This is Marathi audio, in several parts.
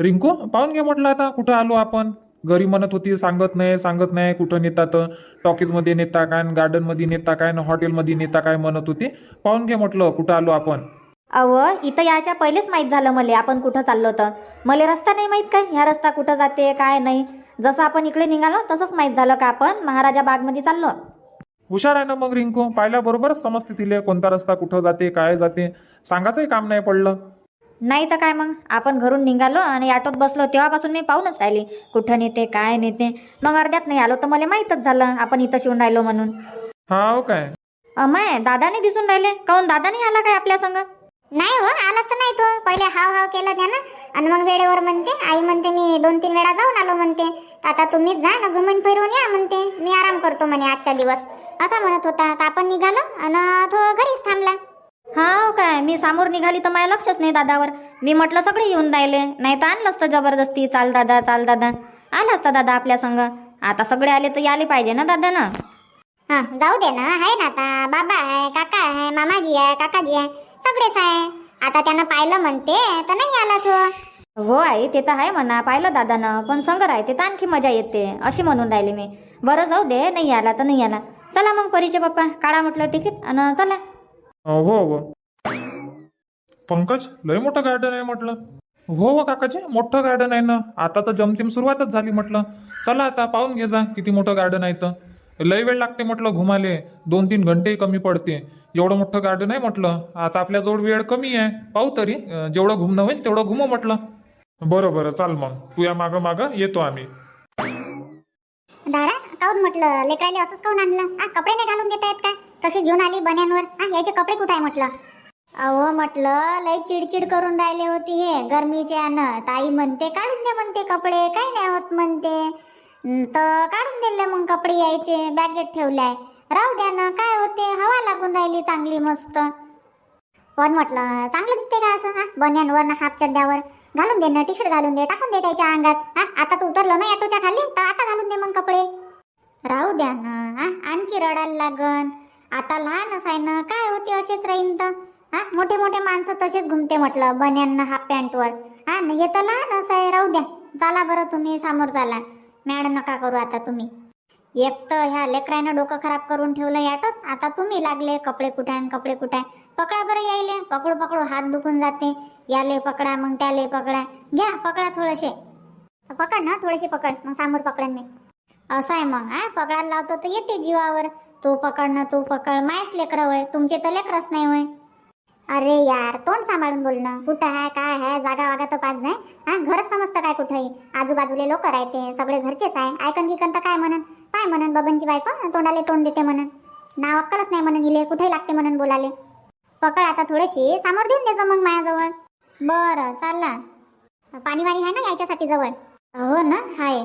रिंकू पाहून घे म्हटलं आता कुठं आलो आपण? घरी म्हणत होती सांगत नाही सांगत नाही कुठं नेतात? टॉकीजमध्ये नेता काय गार्डनमध्ये नेता काय न हॉटेलमध्ये नेता काय म्हणत होती? पाहून घे म्हटलं कुठं आलो आपण? अव इथं यायच्या पहिलेच माहीत झालं मला आपण कुठं चाललो तर मला रस्ता नाही माहीत काय? ह्या रस्ता कुठं जाते काय नाही? जसं आपण इकडे निघालो तसंच माहीत झालं का आपण? महाराजा बागमध्ये चाललो. हुशार आहे ना मग रिंकू? पाहिल्या बरोबरच समजते तिले कोणता रस्ता कुठं जाते काय जाते? सांगायचंही काम नाही पडलं. नाही तर काय मग? आपण घरून निघालो आणि ऑटोत बसलो तेव्हापासून मी पाहूनच राहिली. कुठं नेते काय नेते? मग अर्ध्यात नाही आलो तर मला माहीतच झालं आपण इथं शिवून राहिलो म्हणून. हा हो काय? अमाय दादाने दिसून राहिले. काऊन दादा नाही आला काय आपल्या संग? नाही हो आलाच तर नाही तो. पहिले हाव हाव केलं त्यानं. आणि मग वेळेवर म्हणते आई म्हणते मी दोन तीन वेळा जाऊन आलो म्हणते. तर आता तुम्हीच जा ना घुमून फिरून या म्हणते. मी आराम करतो म्हणे आजचा दिवस. असा म्हणत होता. तर आपण निघालो आणि तो घरीच थांबला. हा हो काय? मी समोर निघाली तर माझ्या लक्षच नाही दादावर. मी म्हटलं सगळे येऊन राहिले. नाही तर आणलं असतं जबरदस्ती. चाल दादा चाल दादा. आला असता दादा आपल्या संग. आता सगळे आले तर याले पाहिजे ना दादा ना हा जाऊ दे ना. आहे ना आता. बाबा आहे काका आहे मामाजी आहे काकाजी आहे. सगळेच आहे. आता त्यानं पाहिलं म्हणते तर नाही आला तो. हो आई ते तर आहे म्हणा. पाहिलं दादानं. पण संग राहते तर आणखी मजा येते अशी म्हणून राहिली मी. बरं जाऊ दे. नाही आला तर नाही आला. चला मग परीचे पप्पा. काढा म्हटलं तिकीट. आणि चला. हो हो. पंकज लय मोठं गार्डन आहे म्हटलं. हो हो काकाजी मोठं गार्डन आहे ना. आता तर जमतीम सुरुवातच झाली म्हटलं. चला आता पाहून घे जा किती मोठं गार्डन आहे तर लय वेळ लागते म्हटलं घुमाले. दोन तीन घंटे कमी पडते. एवढं मोठं गार्डन आहे म्हटलं. आता आपल्याजवळ वेळ कमी आहे. पाहू तरी जेवढं घुमणं होईल तेवढं घुमू म्हटलं. बरं बरं चाल मग. तू या मागं मागं येतो आम्ही. दारा काऊन म्हटलं? लेकराले असंच काऊन आणलं? कपडे नाही घालून देता आहेत काय तशी घेऊन आली बन्यांवर हा याचे कपडे कुठे आहे म्हटलं? अहो म्हटलं लय चिडचिड करून राहिले होती हे गरमीचे अन्न ताई म्हणते काढून दे म्हणते कपडे काही नाही होत म्हणते. तर काढून दिले मग कपडे यायचे बॅगेत ठेवलाय. राहू द्या ना काय होते हवा लागून राहिली चांगली मस्त. पण म्हटलं चांगलं दिसते का असं? हा बन्यांवर ना हाफ चड्ड्यावर घालून दे ना टी शर्ट घालून दे टाकून दे त्याच्या अंगात. हा आता तू उतरलो ना ऑटोच्या खाली? तर आता घालून दे मग कपडे. राहू द्या ना हा आणखी रडायला लागन. आता लहानच आहे ना काय होते असेच राहीन तर? हा मोठे मोठे माणसं तसेच घुमते म्हटलं बन्यांना हाफ पॅन्टवर. हा ना हे तर लहानच आहे राहू द्या. चाला बरं तुम्ही समोर चाला. मॅड नका करू आता तुम्ही. एक तर ह्या लेकरानं डोकं खराब करून ठेवलं याटत आता तुम्ही लागले कपडे कुठे आहे कपडे कुठे आहे पकडा बरं यायले. पकडू पकडू हात दुखून जाते. याले पकडा मग त्याले पकडा. घ्या पकडा थोडेसे. पकड ना थोडेसे पकड. मग समोर पकडेन मी. असं आहे मग हा? पकडायला लावतो तर येते जीवावर. तू पकड ना तू पकड. मायच लेकरं होय. तुमचे तर लेकरच नाही होय. अरे यार तोंड सांभाळून बोल ना. कुठं आहे काय आहे जागा वागा तर पाच नाही. हा घरच समजतं काय कुठंही. आजूबाजूले लोक राहते सगळे घरचेच आहे. ऐकन गिकन तर काय म्हणन? काय म्हणन बबनची बायको? तोंडाले तोंड देते म्हणन. नाव अक्कलच नाही म्हणून इले कुठेही लागते म्हणून बोलाले. पकड आता थोडीशी समोर देऊन दे मग माझ्याजवळ. बरं चालला. पाणी वाणी आहे ना यायच्यासाठी जवळ? हो ना हाय.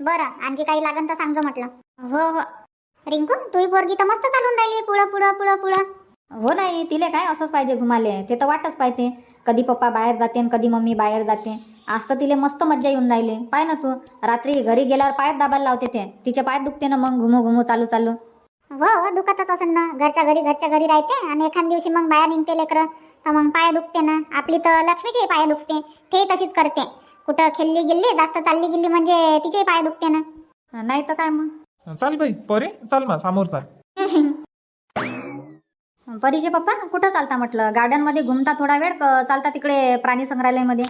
बरं आणखी काही लागन तर सांगतो म्हटलं. हो हो. रिंकू तुही पोरगी तर मस्त चालून राहिली पुढं पुढं पुढं पुढं. हो नाही तिले काय असंच पाहिजे घुमाले? ते तर वाटच पाहिजे कधी पप्पा बाहेर जाते आणि कधी मम्मी बाहेर जाते. आज तर तिले मस्त मज्जा येऊन राहिली. पाय ना तू. रात्री घरी गेल्यावर पायात दाबायला लावते ते. तिचे पाय दुखते ना मग घुमू घुमू चालू चालू. हो हो दुखतच असेल ना. घरच्या घरी घरच्या घरी राहते आणि एखाद दिवशी मग बाहेर निघते लेकरं. तर मग पाय दुखते ना. आपली तर लक्ष्मीची पाय दुखते. ते तशीच करते. कुठं खेळली गेली जास्त चालली गेली म्हणजे तिचे पाय दुखते ना. नाही तर काय मग? चाल बाई परे चाल ना समोर चाल. परीचे पप्पा कुठं चालता म्हटलं? गार्डनमध्ये घुमता थोडा वेळ क- चालता तिकडे प्राणी संग्रहालयमध्ये?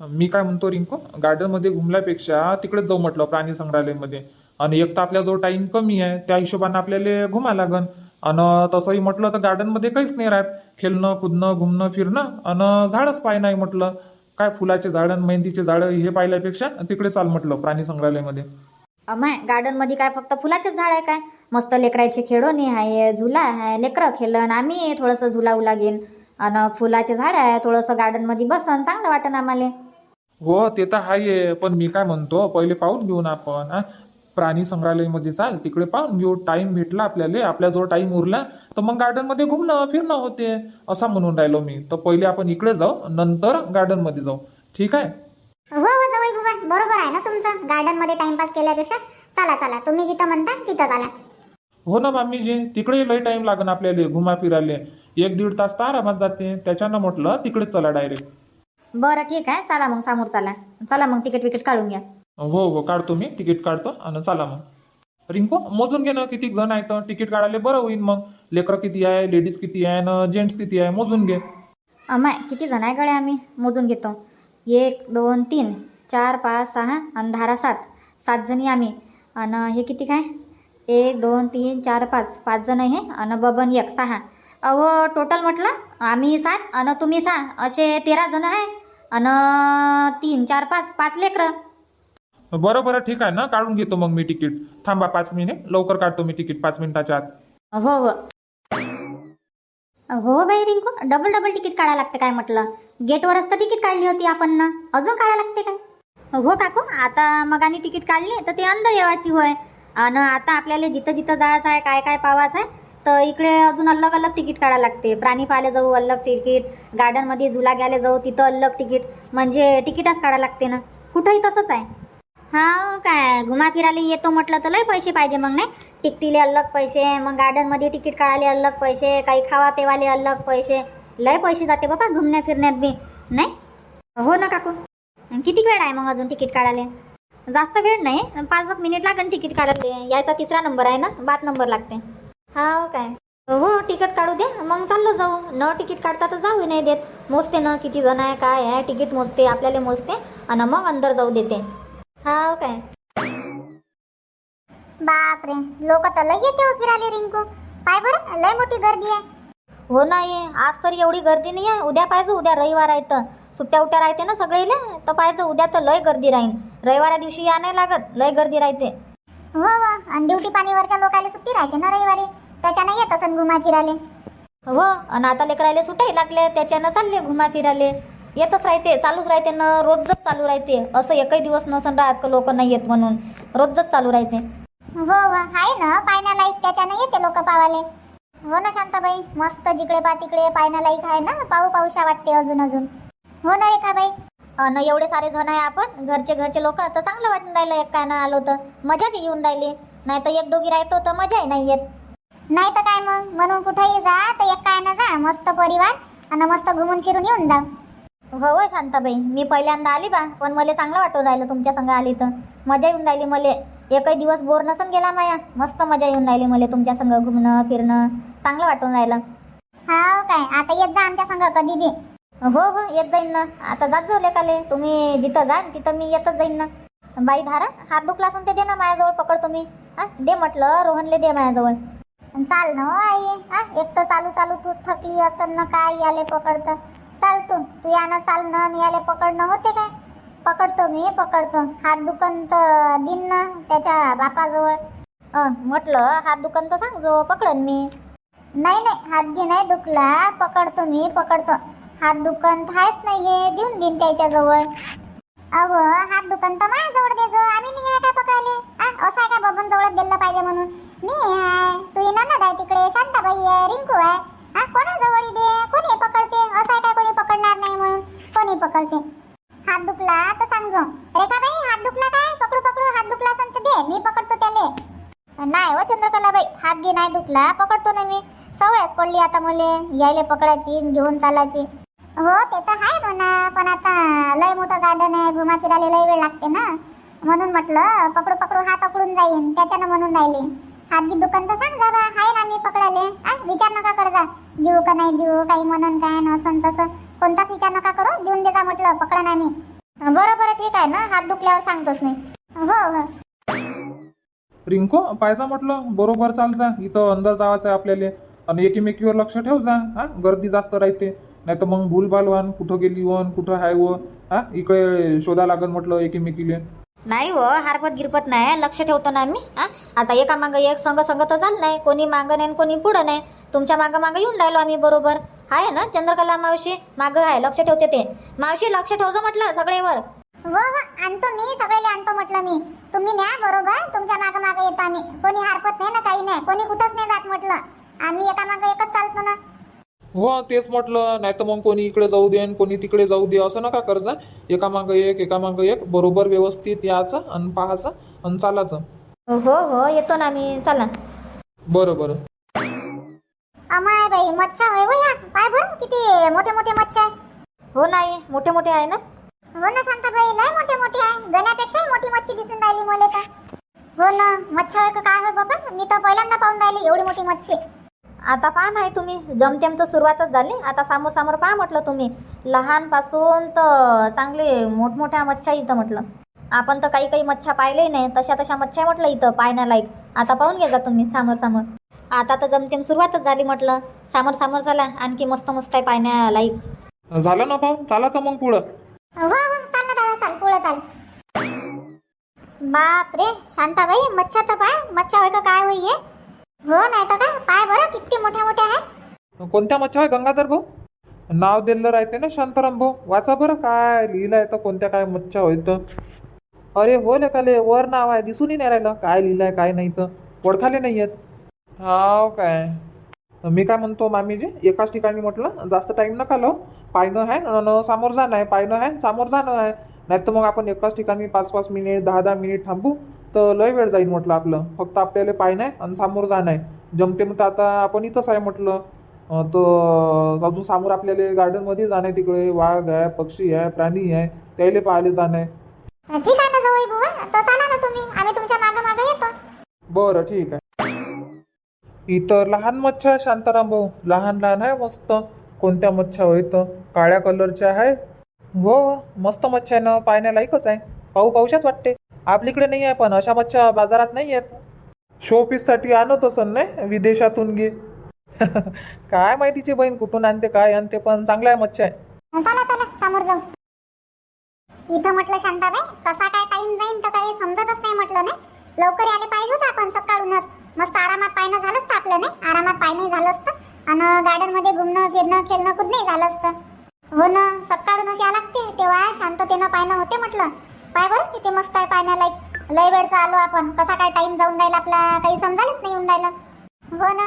मी काय म्हणतो रिंकू? गार्डनमध्ये घुमल्यापेक्षा तिकडेच जाऊ म्हटलं प्राणी संग्रहालयमध्ये. आणि एक तर आपल्याजवळ टाइम कमी आहे त्या हिशोबानं आपल्याला घुमा लागन. आणि तसंही म्हटलं तर गार्डनमध्ये काहीच नाही राहत. खेळणं कुदणं घुमणं फिरणं आणि झाडच पाय नाही म्हटलं. काय फुलाचे झाडं मेहंदीचे झाडं हे पाहिल्यापेक्षा तिकडे चाल म्हटलं प्राणी संग्रहालयमध्ये. अमाय गार्डनमध्ये काय फक्त फुलाचेच झाड आहे काय? मस्त लेकरायचे खेळोनी आहे झुला आहे लेकरं खेळन आम्ही थोडंसं झुला उला घेईन आणि फुलाचे झाड आहे थोडंसं गार्डनमध्ये बसन चांगलं वाटन आम्हाला. हो ते तर आहे पण मी काय म्हणतो पहिले पाहून घेऊन आपण हा? प्राणी संग्रहालयमध्ये चाल तिकडे पाहून घेऊ टाइम भेटला आपल्याला आपल्याजवळ टाइम उरला तर मग गार्डनमध्ये घुमणं फिरणं होते असं म्हणून राहिलो मी. तर पहिले आपण इकडे जाऊ नंतर गार्डनमध्ये जाऊ. ठीक आहे? बरोबर आहे ना तुमचं? गार्डनमध्ये टाइमपास केल्यापेक्षा? चला चला. तुम्ही जिथं म्हणता तिथं चला. हो ना मामीजी. तिकडे लई टाइम लागन आपल्याला घुमा फिरायला. एक दीड तास तर आरामात जाते. त्याच्यानं म्हटलं तिकडेच चला डायरेक्ट बरं ठीक आहे. चला मग समोर चला. चला मग तिकीट विकेट काढून घ्या. हो हो. काढतो मी. तिकीट काढतो आणि चला मग. रिंकू मोजून घे ना किती जण आहेत. तिकीट काढायला बरं होईल मग. लेकरं किती आहे लेडीज किती आहे ना जेंट्स किती आहे मोजून घे. अमाय किती जण आहे गड्या आम्ही? मोजून घेतो. एक दोन तीन. चार पाच सहा आणि धारा सात. सात जणी आम्ही. आणि हे किती काय? एक दोन तीन चार पाच. पाच जण हे. आणि बबन एक सहा. अहो टोटल म्हटलं आम्ही सात आणि तुम्ही सहा. असे तेरा जण आहे. आणि तीन चार पाच. पाच लेकरं. बरं बरं ठीक आहे ना? काढून घेतो मग मी तिकीट. थांबा पाच मिनिट. लवकर काढतो मी तिकीट पाच मिनिटाच्या आत. हो हो. हो बाई रिंकू. डबल डबल तिकीट काढायला लागते काय म्हटलं? गेटवरच तर तिकीट काढली होती आपण ना? अजून काढायला लागते काय? हो काकू आता मग आणि तिकीट काढली तर ते अंदर येवाची होय. आणि आता आपल्याला जिथं जिथं जायचं आहे काय काय पावायचं आहे तर इकडे अजून अलग अलग तिकीट काढायला लागते. प्राणी पाहायला जाऊ अलग तिकीट. गार्डनमध्ये झुला घ्यायला जाऊ तिथं अलग तिकीट. म्हणजे तिकीटच काढायला लागते ना. कुठंही तसंच आहे. हा काय घुमा फिरायला येतो म्हटलं तर लय पैसे पाहिजे मग नाही? टिकटीले अलग पैसे मग गार्डनमध्ये तिकीट काढायला अलग पैसे काही खावा पेवाले अलग पैसे. लय पैसे जाते बाबा घुमण्या फिरण्यात बी नाही? हो ना काकू. किती वेळ आहे मग अजून तिकीट काढायला? जास्त वेळ नाही. पाच एक मिनिट लागेल तिकीट काढायला. यायचा तिसरा नंबर आहे ना? बात नंबर लागते. हा काय? हो तिकीट काढू दे मग चाललो जाऊ. न तिकीट काढता तर जाऊ नाही देत. मोजते ना किती जण आहे काय आहे. तिकीट मोजते आपल्याला मोजते. आणि मग अंदर जाऊ देते. हा काय? बापरे लोक तर लय येते हो फिरायला रिंकू. पाय बरं लय मोठी गर्दी आहे. हो नाही आज तर एवढी गर्दी नाही आहे. उद्या पाहिजे उद्या रविवार आहे तर. सुट्ट्या उट्या राहते ना सगळेले? तर पाहिजे उद्या तर लय गर्दी राहीन. रविवारा दिवशी या नाही लागत लय गर्दी राहते. हो हो. आणि ड्युटी पाणीवरच्या लोकांना सुट्टी राहते ना रविवारी? त्याच्यानं येत असन घुमा फिरायला हो आणि आता लेकरायले सुटाही लागले त्याच्यानं चालले घुमा फिरायले येतच राहते चालूच राहते ना रोजच चालू राहते. असं एकही दिवस नसन राहत का लोक नाही येत म्हणून. रोजच चालू राहते. हो हो. आहे ना पाहण्यालायक त्याच्यानं येते लोक पावाले. हो ना शांताबाई मस्त जिकडे पा तिकडे पाहण्यालायक आहे ना पाहू पाहूशा वाटते अजून अजून. हो ना रेखाबाई आणि एवढे सारे जण आहे आपण घरचे घरचे लोक तर चांगलं वाटून राहिलं एक काय ना आलो तर. मजा बी येऊन राहिली. नाही तर एक दोघी राहतो तर मजाही नाही येत. नाही तर काय मग? म्हणून कुठेही जा तर एक काय ना जा. मस्त परिवार आणि मस्त घुमून फिरून येऊन जा. हो हो शांताबाई. मी पहिल्यांदा आली बा पण मला चांगलं वाटून राहिलं तुमच्या संग आली तर. मजा येऊन राहिली मला. एकही दिवस बोर नसून गेला माया. मस्त मजा येऊन राहिली मला तुमच्या संग घुमणं फिरणं. चांगलं वाटून राहिलं. हा काय? आता येत जा आमच्या संग कधी बी. हो हो येत जाईन ना. आता जात जाऊ लेकाले. तुम्ही जिथं जाल तिथं मी येतच जाईन ना. बाई धारा हात दुखला असून ते दे ना माझ्याजवळ पकड तुम्ही. हा दे म्हटलं रोहनले दे माझ्याजवळ. चाल ना हो आई. हा एक तर चालू चालू तू थकली असन ना काय याले पकडतं. चाल तू तू यानं चाल ना आणि याले पकडणं होते काय? पकडतो मी पकडतो. हात दुखन तर दिन ना त्याच्या बापाजवळ. म्हटलं हात दुकान तर सांगजो पकडन मी. नाही नाही हात घे नाही दुखला. पकडतो मी पकडतो. हात दुकान आहेच नाहीये. देऊन देईन त्याच्याजवळ. अहो हात दुकान तर माझ्याजवळ देजो आम्ही नाही आहे काय पकडले आ, असं आहे का बबन जवळच दिलं पाहिजे म्हणून? मी आहे. तू ननद आहे तिकडे. शांताबाई आहे. रिंकू आहे. हा कोणाजवळ दे कोणी पकडते? असं आहे का कोणी पकडणार नाही म्हणून? कोणी पकडते? हात दुखला तर सांगजो. रेखाबाई हात दुखला काय? पकडू पकडू. हात दुखला असं तर दे. मी पकडतो त्याले. नाही हो चंद्रकलाबाई. हात घे नाही दुखला. पकडतो ना मी. सवयच पडली आता मले. यायले पकडायची घेऊन चालायची. हो ते तर आहे म्हणा पण आता लय मोठं गार्डन आहे घुमा फिरायला लय वेळ लागते ना. म्हणून म्हटलं पकडू पकडू हात पकडून जाईन. त्याच्यानं म्हणून राहिले. हातगी दुकान तर सांग जा आहे ना मी पकडाले आ विचार नका कर जा. देऊ का नाही देऊ काही म्हणून काय नसन तसं. कोणताच विचार नका करू देऊन देजा म्हटलं पकडा ना मी. बरं बरं ठीक आहे ना हात दुखल्यावर सांगतोच नाही हो हो. रिंकू पाहिजा म्हटलं बरोबर चालजा इथं अंदर जावायचं आपल्याला. आणि एकीमेकीवर लक्ष ठेव जा. हा गर्दी जास्त राहते. नाही तर मग भूलभाल वन कुठं गेली वन कुठं हाय व हा? इकडे शोधा लागन म्हटलं एकीमेकीले. नाही हो हारपत गिरपत नाही लक्ष ठेवतो ना आम्ही हा? आता एका मागं एक संघ संघ तर चाल नाही कोणी मागं नाही आणि कोणी पुढं नाही. तुमच्या मागं मागं येऊन राहिलो आम्ही बरोबर. आहे ना चंद्रकला मावशी? मागं आहे लक्ष ठेवते ते. मावशी लक्ष ठेवजो म्हटलं सगळेवर. हो हो आणतो मी सगळेले आणतो म्हटलं मी. तुम्ही न्या बरोबर तुमच्या मागं मागं येतो आम्ही. कोणी हारपत नाही ना काही नाही. कोणी कुठंच नाही जात म्हटलं. आम्ही एका मागं एकच चालतो ना. हो तेच म्हटलं नाही तर मग कोणी इकडे जाऊ दे आणि कोणी तिकडे जाऊ दे असं नका करजा एका मागं एक एका मागं एक बरोबर व्यवस्थित यायचं आणि पाहायचं आणि चालायचं. हो हो येतो ना आम्ही चला. बरं बरं. अमाय बाई मच्छा होय हो या पाय बरं किती मोठे मोठे मच्छा आहे. हो नाही मोठे मोठे आहे ना. हो ना शांताबाई लय मोठे मोठे आहे. गण्यापेक्षाही मोठी मच्छी दिसून राहिली मला तर. हो ना मच्छी आहे का काय होय बाबा? मी तर पहिल्यांदा पाहून राहिली एवढी मोठी मच्छी. आता पहा नाही तुम्ही जमतेम तर सुरुवातच झाली. आता समोर समोर पहा म्हटलं तुम्ही. लहानपासून तर चांगले मोठमोठ्या मच्छ्या इथं म्हटलं. आपण तर काही काही मच्छ्या पाहिलेही नाही. तशा तशा मच्छ्या म्हटलं इथं पाहण्यालायक आता पाहून घे जा तुम्ही समोर समोर आता तर जमतेम सुरुवातच झाली म्हटलं. समोर समोर झाला आणखी मस्त मस्त आहे पाहण्यालायक झालं ना पाहून चालायचं मग पुढं. बाप रे शांताबाई मच्छा तर पाय मच्छा होय का काय होई हो नाही तर काय? पाय बरं किती मोठ्या मोठ्या आहेत. कोणत्या मच्छा आहे गंगाधर भाऊ? नाव दिलेलं राहते ना शांताराम भाऊ. वाचा बरं काय लिहिलं आहे तर कोणत्या काय मच्छा तर. अरे हो लेखाले वर नाव आहे दिसूनही नाही राहिलं. काय लिहिलं आहे काय नाही तर. ओळखाले नाही आहेत. हाव काय. मी काय म्हणतो मामीजी एकाच ठिकाणी म्हटलं जास्त टाईम नका लो पायनं आहे न समोर जाणं आहे. पायनं आहे समोर जाणं आहे. नाही तर मग आपण एकाच ठिकाणी पाच पाच मिनिट दहा दहा मिनिट थांबू. तर लय वेळ जाईल म्हटलं आपलं. फक्त आपल्याला पायनं आहे आणि समोर जाणं आहे जमते मग तर आता आपण इथंच आहे म्हटलं. तर अजून समोर आपल्याला गार्डनमध्ये जाणं आहे तिकडे. वाघ आहे पक्षी आहे प्राणी आहे. त्याला पाहायला जाणं आहे ठीक आहे ना बुवा. तर चाला ना तुम्ही. आम्ही तुमच्या मागं मागं येतो. बरं ठीक आहे. इथं लहान मच्छ्या आहे शांताराम भाऊ. लहान लहान आहे मस्त. कोणत्या मच्छ्या होईत काळ्या कलरच्या आहे. हो मस्त मच्छ्या आहे ना. पाहण्यालायकच आहे. पाहू पाहूशाच वाटते. आपलीकडे नाही आहे पण अशा मच्छ्या बाजारात नाही आहेत. शोपीससाठी आणत असन नाही विदेशातून घे. काय माहितीची बहीण कुठून आणते काय आणते पण चांगला आहे मच्छा आहे चला चला समोर जाऊ. इथं म्हटलं शांताबाई कसा काय टाइम जाईन तर काही समजतच नाही म्हटलं नाही. लवकर यायला पाहिजे होतं आपण सकाळूनच. मस्त आरामात पायनं झालं असतं आपलं नाही. आरामात पायनं झालं असतं. आणि गार्डनमध्ये घुमणं फिरणं खेळणं कुठं झालं असतं. हो ना सकाळूनच या लागते. तेव्हा शांततेनं पायनं होते म्हटलं. पाय बरं किती मस्त आहे पाहण्यालायक लय वेळचा आलो आपण. कसा काय टाइम जाऊन राहिला आपला? काही समजायलाच नाही येऊन राहिलं. हो ना.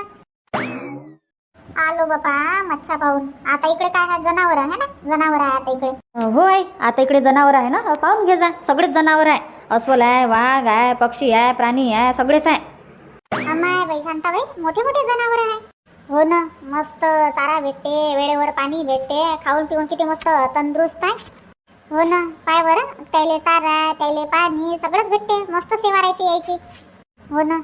आलो बापा मच्छा पाहून. आता इकडे काय जनावर आहे ना? जनावर आहे आता इकडे. हो आहे आता इकडे जनावर आहे ना? पाहून घे जा. सगळेच जनावर आहे. अस्वल आहे वाघ आहे पक्षी आहे प्राणी आहे सगळेच आहे. अमाय बाई शांताबाई मोठे मोठे जनावर आहे. हो ना. मस्त चारा भेटते वेळेवर पाणी भेटते. खाऊन पिऊन किती मस्त तंदुरुस्त आहे. हो ना. पाय बरं. त्याले चारा त्याले पाणी सगळंच भेटते. मस्त सेवा राहते यायची. हो ना.